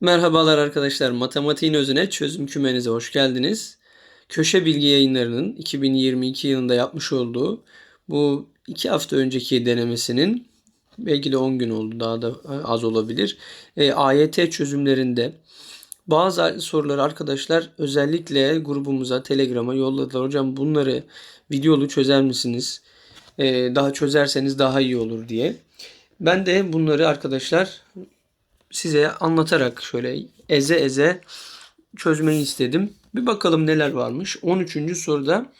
Merhabalar arkadaşlar. Matematiğin özüne çözüm kümenize hoş geldiniz. Köşe Bilgi Yayınları'nın 2022 yılında yapmış olduğu bu iki hafta önceki denemesinin belki de 10 gün oldu daha da az olabilir. E, AYT çözümlerinde bazı soruları arkadaşlar özellikle grubumuza, Telegram'a yolladılar. Hocam bunları videolu çözer misiniz? E, daha çözerseniz daha iyi olur diye. Ben de bunları arkadaşlar size anlatarak şöyle eze eze çözmeyi istedim. Bir bakalım neler varmış. 13. soruda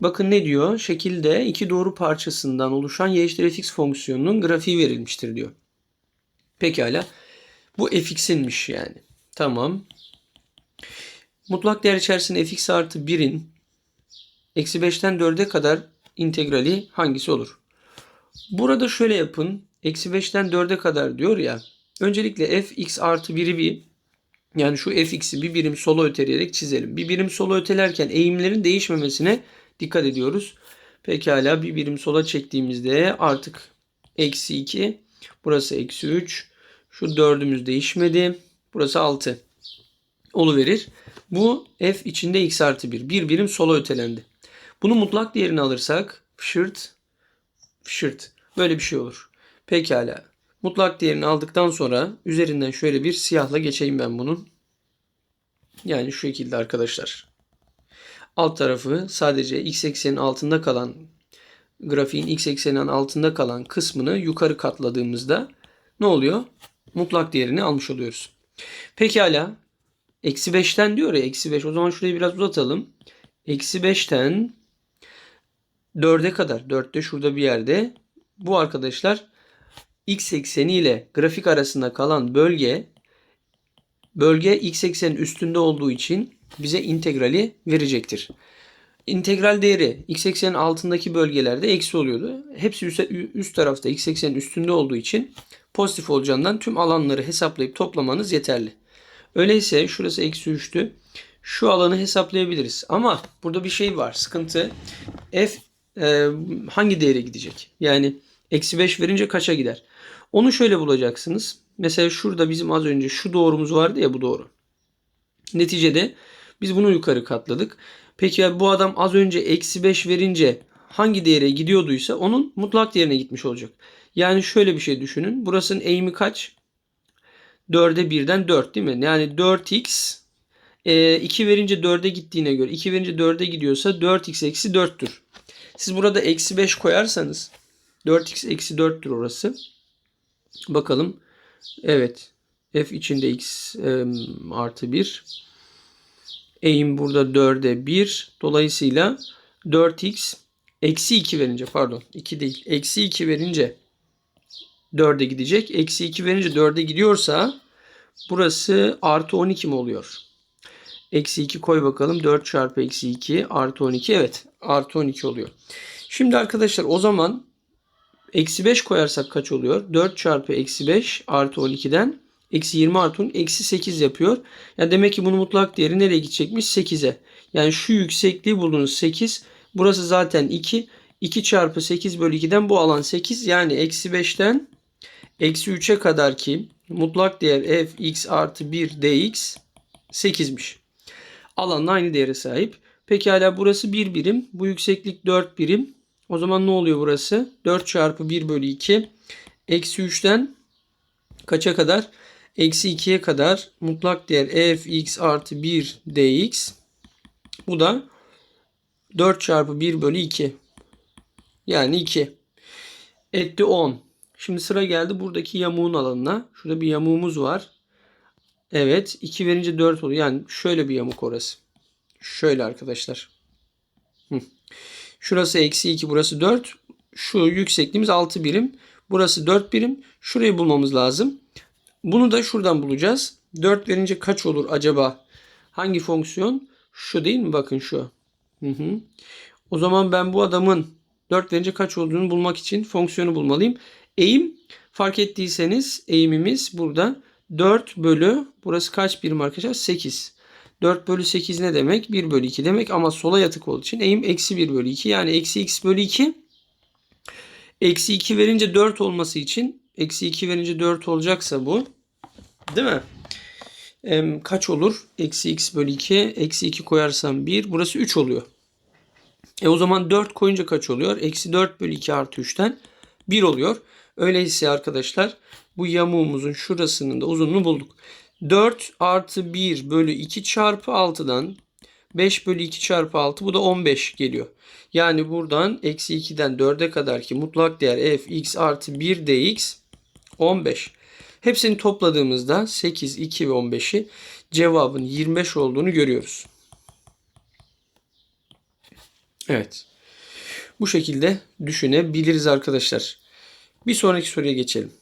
bakın ne diyor? Şekilde iki doğru parçasından oluşan y fx fonksiyonunun grafiği verilmiştir diyor. Pekala. Bu fx'inmiş yani. Tamam. Mutlak değer içerisinde fx artı 1'in eksi 5'ten 4'e kadar integrali hangisi olur? Burada şöyle yapın. Eksi 5'ten 4'e kadar diyor ya. Öncelikle fx artı 1'i bir yani şu fx'i bir birim sola öteleyerek çizelim. Bir birim sola ötelerken eğimlerin değişmemesine dikkat ediyoruz. Pekala bir birim sola çektiğimizde artık eksi 2 burası eksi 3 şu 4'ümüz değişmedi. Burası 6 verir. Bu f içinde x artı 1. Bir birim sola ötelendi. Bunu mutlak değerini alırsak fışırt fışırt böyle bir şey olur. Pekala. Mutlak değerini aldıktan sonra üzerinden şöyle bir siyahla geçeyim ben bunun. Yani şu şekilde arkadaşlar. Alt tarafı sadece x eksenin altında kalan grafiğin x ekseninin altında kalan kısmını yukarı katladığımızda ne oluyor? Mutlak değerini almış oluyoruz. Pekala. Eksi 5'ten diyor ya eksi 5. O zaman şurayı biraz uzatalım. Eksi 5'ten 4'e kadar. 4'te şurada bir yerde. Bu arkadaşlar x ekseni ile grafik arasında kalan bölge bölge x eksenin üstünde olduğu için bize integrali verecektir. İntegral değeri x eksenin altındaki bölgelerde eksi oluyordu. Hepsi üst, üst tarafta x eksenin üstünde olduğu için pozitif olacağından tüm alanları hesaplayıp toplamanız yeterli. Öyleyse şurası eksi 3'tü. Şu alanı hesaplayabiliriz. Ama burada bir şey var. Sıkıntı. F e, hangi değere gidecek? Yani eksi 5 verince kaça gider? Onu şöyle bulacaksınız. Mesela şurada bizim az önce şu doğrumuz vardı ya bu doğru. Neticede biz bunu yukarı katladık. Peki ya bu adam az önce eksi 5 verince hangi değere gidiyorduysa onun mutlak değerine gitmiş olacak. Yani şöyle bir şey düşünün. Burasının eğimi kaç? 4'e 1'den 4 değil mi? Yani 4x 2 e, verince 4'e gittiğine göre 2 verince 4'e gidiyorsa 4x eksi 4'tür. Siz burada eksi 5 koyarsanız 4x eksi 4'tür orası. Bakalım. Evet. F içinde x e, artı 1. Eğim burada 4'e 1. Dolayısıyla 4x eksi 2 verince pardon 2 değil. Eksi 2 verince 4'e gidecek. Eksi 2 verince 4'e gidiyorsa burası artı 12 mi oluyor? Eksi 2 koy bakalım. 4 çarpı eksi 2 artı 12. Evet artı 12 oluyor. Şimdi arkadaşlar o zaman Eksi 5 koyarsak kaç oluyor? 4 çarpı eksi 5 artı 12'den eksi 20 artı 10 eksi 8 yapıyor. Yani demek ki bunun mutlak değeri nereye gidecekmiş? 8'e. Yani şu yüksekliği buldunuz 8. Burası zaten 2. 2 çarpı 8 bölü 2'den bu alan 8. Yani eksi 5'ten eksi 3'e kadar ki mutlak değer f x artı 1 dx 8'miş. Alanla aynı değere sahip. Pekala burası 1 birim. Bu yükseklik 4 birim. O zaman ne oluyor burası? 4 çarpı 1 bölü 2. Eksi 3'ten kaça kadar? Eksi 2'ye kadar mutlak değer fx artı 1 dx. Bu da 4 çarpı 1 bölü 2. Yani 2. Etti 10. Şimdi sıra geldi buradaki yamuğun alanına. Şurada bir yamuğumuz var. Evet. 2 verince 4 oluyor. Yani şöyle bir yamuk orası. Şöyle arkadaşlar. Hı. Şurası eksi 2 burası 4. Şu yüksekliğimiz 6 birim. Burası 4 birim. Şurayı bulmamız lazım. Bunu da şuradan bulacağız. 4 verince kaç olur acaba? Hangi fonksiyon? Şu değil mi? Bakın şu. Hı hı. O zaman ben bu adamın 4 verince kaç olduğunu bulmak için fonksiyonu bulmalıyım. Eğim fark ettiyseniz eğimimiz burada 4 bölü burası kaç birim arkadaşlar? 8. 4 bölü 8 ne demek? 1 bölü 2 demek ama sola yatık olduğu için eğim eksi 1 bölü 2 yani eksi x bölü 2 eksi 2 verince 4 olması için eksi 2 verince 4 olacaksa bu değil mi? Em, kaç olur? Eksi x bölü 2. Eksi 2 koyarsam 1. Burası 3 oluyor. E o zaman 4 koyunca kaç oluyor? Eksi 4 bölü 2 artı 3'ten 1 oluyor. Öyleyse arkadaşlar bu yamuğumuzun şurasının da uzunluğunu bulduk. 4 artı 1 bölü 2 çarpı 6'dan 5 bölü 2 çarpı 6 bu da 15 geliyor. Yani buradan eksi 2'den 4'e kadar ki mutlak değer f x artı 1 dx 15. Hepsini topladığımızda 8, 2 ve 15'i cevabın 25 olduğunu görüyoruz. Evet. Bu şekilde düşünebiliriz arkadaşlar. Bir sonraki soruya geçelim.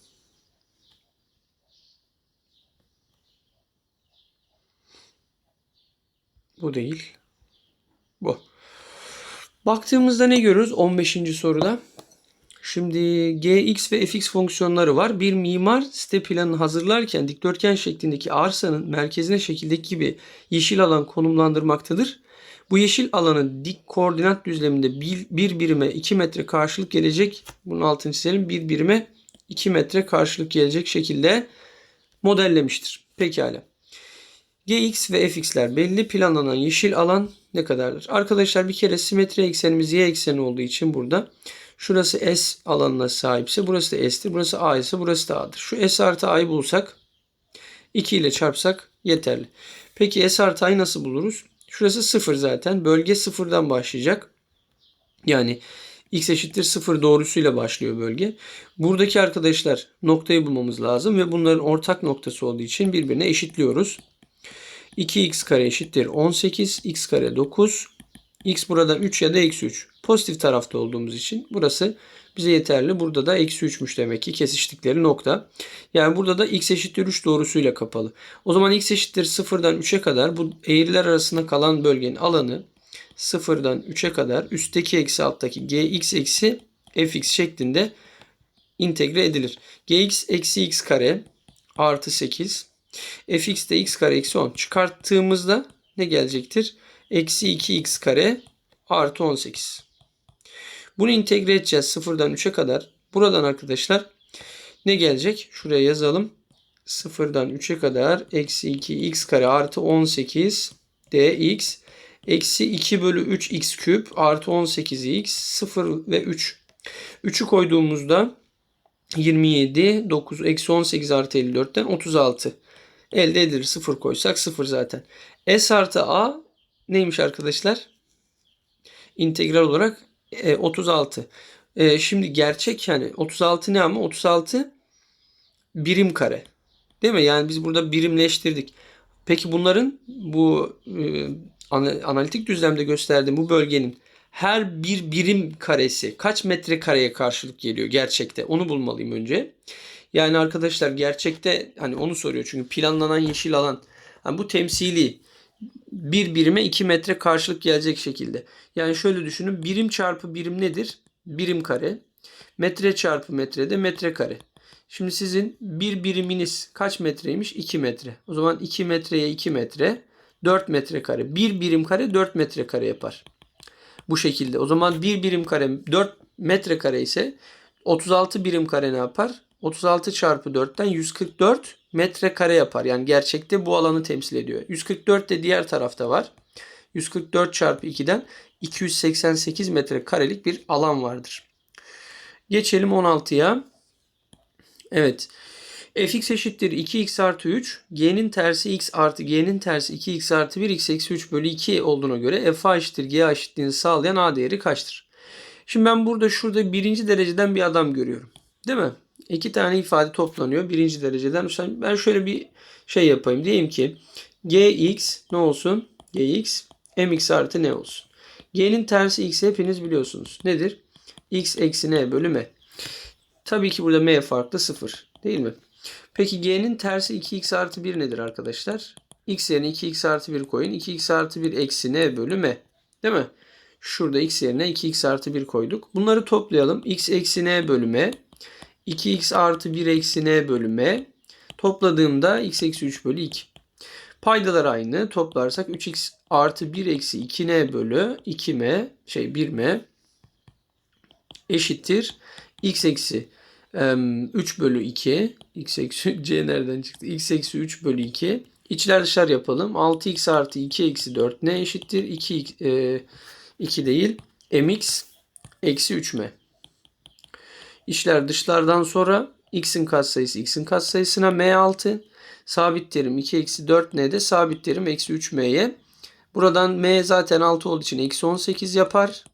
Bu değil. Bu. Baktığımızda ne görürüz 15. soruda? Şimdi gx ve fx fonksiyonları var. Bir mimar site planını hazırlarken dikdörtgen şeklindeki arsanın merkezine şekildeki gibi yeşil alan konumlandırmaktadır. Bu yeşil alanın dik koordinat düzleminde bir, bir birime 2 metre karşılık gelecek. Bunun altını çizelim. Bir birime 2 metre karşılık gelecek şekilde modellemiştir. Pekala. Gx ve fx'ler belli. Planlanan yeşil alan ne kadardır? Arkadaşlar bir kere simetri eksenimiz y ekseni olduğu için burada şurası S alanına sahipse burası da S'tir. Burası A ise burası da A'dır. Şu S artı A'yı bulsak 2 ile çarpsak yeterli. Peki S artı A'yı nasıl buluruz? Şurası 0 zaten. Bölge sıfırdan başlayacak. Yani x eşittir 0 doğrusuyla başlıyor bölge. Buradaki arkadaşlar noktayı bulmamız lazım ve bunların ortak noktası olduğu için birbirine eşitliyoruz. 2x kare eşittir 18, x kare 9, x buradan 3 ya da eksi 3. Pozitif tarafta olduğumuz için burası bize yeterli. Burada da eksi 3'müş demek ki kesiştikleri nokta. Yani burada da x eşittir 3 doğrusuyla kapalı. O zaman x eşittir 0'dan 3'e kadar bu eğriler arasında kalan bölgenin alanı 0'dan 3'e kadar üstteki eksi alttaki gx eksi fx şeklinde integre edilir. gx eksi x kare artı 8 fx de x kare eksi 10 çıkarttığımızda ne gelecektir? Eksi 2x kare artı 18. Bunu integre edeceğiz sıfırdan 3'e kadar. Buradan arkadaşlar ne gelecek? Şuraya yazalım. Sıfırdan 3'e kadar eksi 2x kare artı 18 dx eksi 2 bölü 3 x küp artı 18x 0 ve 3. 3'ü koyduğumuzda 27 9 eksi 18 artı 54'ten 36 elde edilir. 0 koysak 0 zaten. S artı A neymiş arkadaşlar? İntegral olarak e, 36. E, şimdi gerçek yani 36 ne ama 36 birim kare. Değil mi? Yani biz burada birimleştirdik. Peki bunların bu e, analitik düzlemde gösterdiğim bu bölgenin her bir birim karesi kaç metre kareye karşılık geliyor gerçekte? Onu bulmalıyım önce. Yani arkadaşlar gerçekte hani onu soruyor çünkü planlanan yeşil alan yani bu temsili bir birime 2 metre karşılık gelecek şekilde. Yani şöyle düşünün birim çarpı birim nedir? Birim kare. Metre çarpı metre de metre kare. Şimdi sizin bir biriminiz kaç metreymiş? 2 metre. O zaman 2 metreye 2 metre 4 metre kare. Bir birim kare 4 metre kare yapar. Bu şekilde. O zaman bir birim kare 4 metre kare ise 36 birim kare ne yapar? 36 çarpı 4'ten 144 metrekare yapar. Yani gerçekte bu alanı temsil ediyor. 144 de diğer tarafta var. 144 çarpı 2'den 288 metrekarelik bir alan vardır. Geçelim 16'ya. Evet. fx eşittir 2x artı 3. g'nin tersi x artı g'nin tersi 2x artı 1 x eksi 3 bölü 2 olduğuna göre f eşittir g eşitliğini sağlayan a değeri kaçtır? Şimdi ben burada şurada birinci dereceden bir adam görüyorum. Değil mi? İki tane ifade toplanıyor birinci dereceden. Ben şöyle bir şey yapayım. Diyeyim ki gx ne olsun? gx mx artı ne olsun? g'nin tersi x hepiniz biliyorsunuz. Nedir? x eksi n bölü m. Tabii ki burada m farklı 0 değil mi? Peki g'nin tersi 2x artı 1 nedir arkadaşlar? x yerine 2x artı 1 koyun. 2x artı 1 eksi n bölü m. Değil mi? Şurada x yerine 2x artı 1 koyduk. Bunları toplayalım. x eksi n bölü m 2x artı 1 eksi n bölü m. Topladığımda x eksi 3 bölü 2. Paydalar aynı. Toplarsak 3x artı 1 eksi 2n bölü 2m şey 1m eşittir. x eksi 3 bölü 2 x eksi c nereden çıktı? x eksi 3 bölü 2 İçler dışlar yapalım. 6x artı 2 eksi 4 ne eşittir? 2, e, 2 değil. mx eksi 3m. İçler dışlardan sonra x'in katsayısı x'in katsayısına m6. Sabit terim 2 eksi 4 n'de sabit terim eksi 3m'ye. Buradan m zaten 6 olduğu için eksi 18 yapar.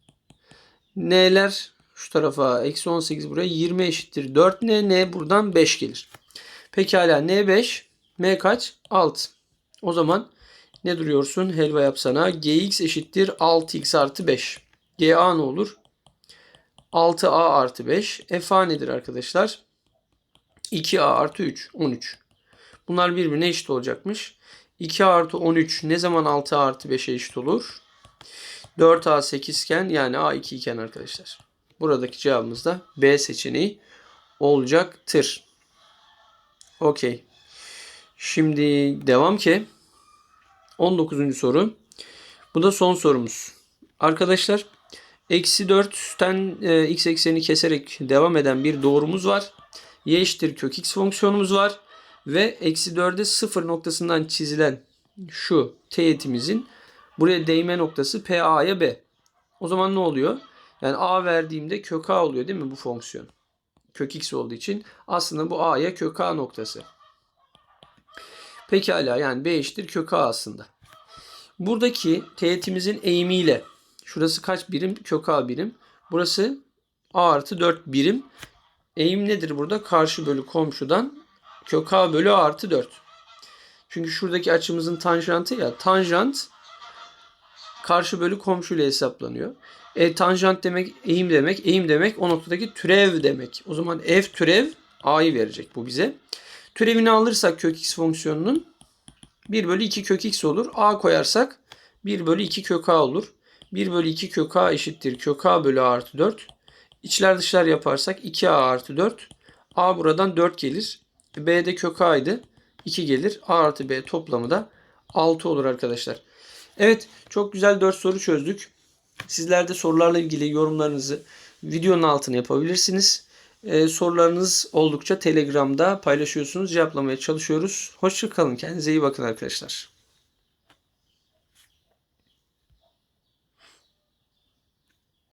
N'ler şu tarafa eksi 18 buraya 20 eşittir 4 n. n buradan 5 gelir. Pekala n 5 m kaç? 6. O zaman ne duruyorsun? Helva yapsana. gx eşittir 6x artı 5. ga ne olur? 6a artı 5. fa nedir arkadaşlar? 2a artı 3. 13. Bunlar birbirine eşit olacakmış. 2 artı 13 ne zaman 6 artı 5'e eşit olur? 4a 8 iken yani a 2 iken arkadaşlar. Buradaki cevabımız da B seçeneği olacaktır. Okey. Şimdi devam ki 19. soru. Bu da son sorumuz. Arkadaşlar eksi 4'ten e, x ekseni keserek devam eden bir doğrumuz var. y eşittir kök x fonksiyonumuz var. Ve eksi 4'e 0 noktasından çizilen şu teğetimizin buraya değme noktası PA'ya B. O zaman ne oluyor? Yani A verdiğimde kök A oluyor değil mi bu fonksiyon? Kök x olduğu için aslında bu A'ya kök A noktası. Pekala yani B eşittir kök A aslında. Buradaki teğetimizin eğimiyle şurası kaç birim? Kök A birim. Burası A artı 4 birim. Eğim nedir burada? Karşı bölü komşudan kök A bölü A artı 4. Çünkü şuradaki açımızın tanjantı ya. Tanjant karşı bölü komşuyla hesaplanıyor. E, tanjant demek eğim demek. Eğim demek o noktadaki türev demek. O zaman f türev a'yı verecek bu bize. Türevini alırsak kök x fonksiyonunun 1 bölü 2 kök x olur. a koyarsak 1 bölü 2 kök a olur. 1 bölü 2 kök a eşittir kök a bölü a artı 4. İçler dışlar yaparsak 2a artı 4. a buradan 4 gelir. b'de kök a'ydı. 2 gelir. a artı b toplamı da 6 olur arkadaşlar. Evet çok güzel 4 soru çözdük. Sizler de sorularla ilgili yorumlarınızı videonun altına yapabilirsiniz. Ee, sorularınız oldukça Telegram'da paylaşıyorsunuz. Cevaplamaya çalışıyoruz. Hoşçakalın. Kendinize iyi bakın arkadaşlar.